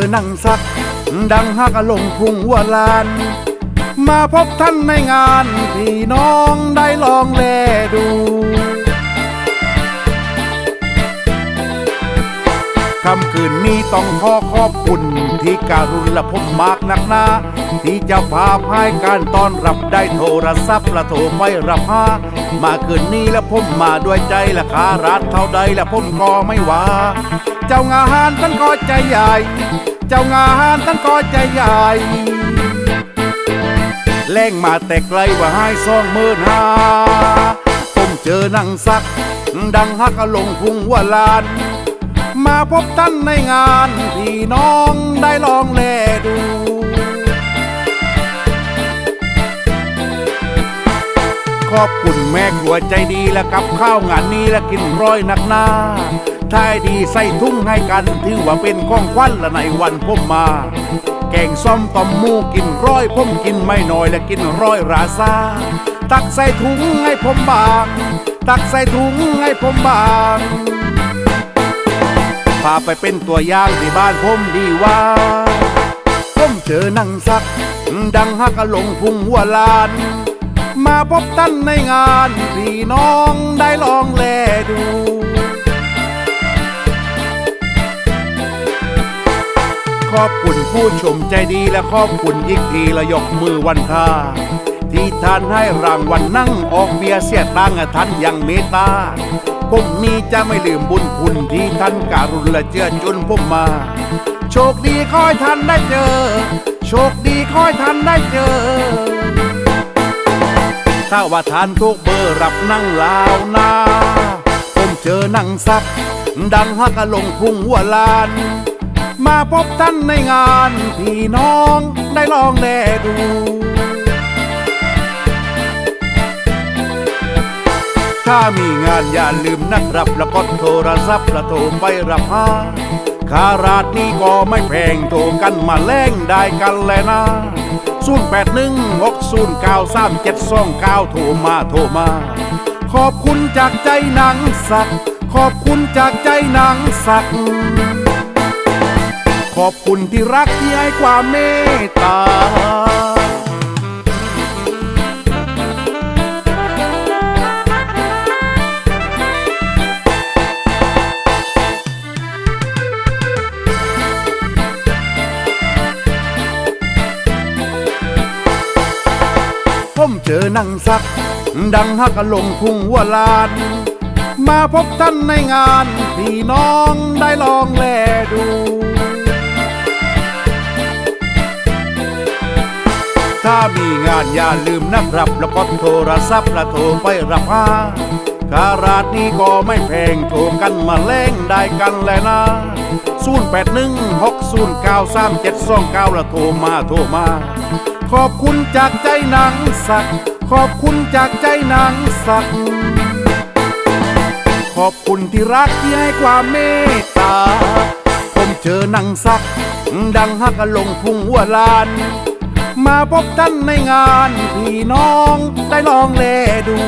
อนั่งสัก ดังฮักลงพุงวัวลาน มาพบท่านในงาน พี่น้องได้ลองแลดู คำคืนนี้ต้องขอขอบคุณ ที่การุณและผมมากนักหนาที่จ้าภาพให้การต้อนรับได้โทรศัพท์และโทรไม่รับหามาคืนนี้และผมมาด้วยใจและคารัดเท่าใดและผมก็ไม่ว่า เจ้างานท่านก็ใจใหญ่ เจ้างานท่านก็ใจใหญ่แล่งมาแต่ไกลว่าให้ซองเมินหาผมเจอนั่งสัก ดังฮักลงพุงวัวลาน มาพบท่านในงานพี่น้องได้ลองแลดูขอบคุณแม่ครัวใจดีและกับข้าวงานนี้และกินร้อยนักหน้าท้ายดีใส่ทุ่งให้กันถือว่าเป็นข้องขวัญและในวันผมมา แกงส้อมตอมมูกินร้อยผมกินไม่น้อยและกินร้อยราซาตักใส่ถุงให้ผมบาง ตักใส่ถุงให้ผมบาง พาไปเป็นตัวอย่างที่บ้านผมดีว่าผมเจอนังสัก ดังฮักลงพุงหัวลาน มาพบท่านในงานพี่น้องได้ลองแลดูขอบคุณผู้ชมใจดีและขอบคุณอีกทีและยกมือวันท่าที่ท่านให้รางวัลนั่งออกเบียเสียตังท่านยังเมตตา ผมนี้จะไม่ลืมบุญคุณที่ท่านการุณและเจือจุนผมมา โชคดีขอให้ท่านได้เจอ โชคดีขอให้ท่านได้เจอ ถ้าว่าท่านทุกเบอร์รับนั่งลาวนาผมเจอนั่งซับดังฮักลงพุงหัวลาน มาพบท่านในงาน พี่น้องได้ลองแลดู ถ้ามีงานอย่าลืมนะครับ แล้วก็โทรศัพท์และโทรไปรับหาคาราดนี้ก็ไม่แพงโทรกันมาแล่งได้กันแลยนะ0 8 1 6 0 9 3 7 2 9โทรมาโทรมา ขอบคุณจากใจหนังสัก ขอบคุณจากใจหนังสัก ขอบคุณที่รักที่ให้ความเมตตา มเจอนังสัก ดังฮักลงพุงหัวลาน มาพบท่านในงาน พี่น้องได้ลองแลดูถ้ามีงานอย่าลืมนะครับ แล้วก็โทรศัพท์ละโทรไปรับหาคาราดนี้ก็ไม่แพงโทรกันมาแล่งได้กันแหละนะ0 8 1 6 0 9 3 7 2 9ละโทรมาโทรมา ขอบคุณจากใจหนังสัก ขอบคุณจากใจหนังสัก ขอบคุณที่รักที่ให้ความเมตตา ผมเจอหนังสัก ดังฮักลงพุงหัวลาน มาพบท่านในงานพี่น้องได้ลองแลดู